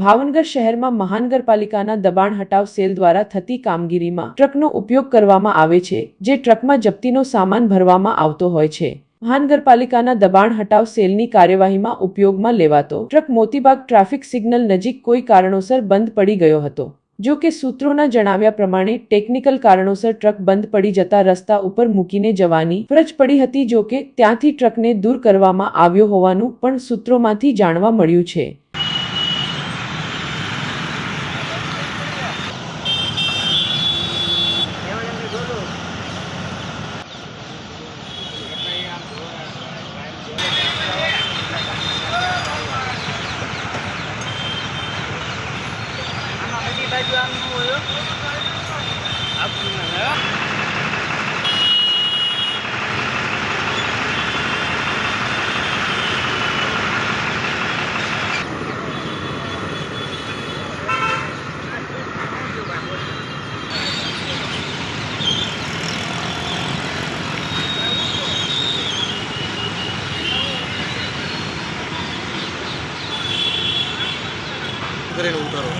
ભાવનગર શહેરમાં મહાનગરપાલિકાના દબાણ હટાવ સેલ દ્વારા થતી કામગીરીમાં ટ્રકનો ઉપયોગ કરવામાં આવે છે, જે ટ્રકમાં જપ્તીનો સામાન ભરવામાં આવતો હોય છે. મહાનગરપાલિકાના દબાણ હટાવ સેલની કાર્યવાહીમાં ઉપયોગમાં લેવાતો ટ્રક મોતીબાગ ટ્રાફિક સિગ્નલ નજીક કોઈ કારણોસર બંધ પડી ગયો હતો. જો કે સૂત્રોના જણાવ્યા પ્રમાણે, ટેકનિકલ કારણોસર ટ્રક બંધ પડી જતા રસ્તા ઉપર મૂકીને જવાની ફરજ પડી હતી, જો કે ત્યાંથી ટ્રકને દૂર કરવામાં આવ્યો હોવાનું પણ સૂત્રોમાંથી જાણવા મળ્યું છે. ốc này nữa దగ్గరే ఉంటారు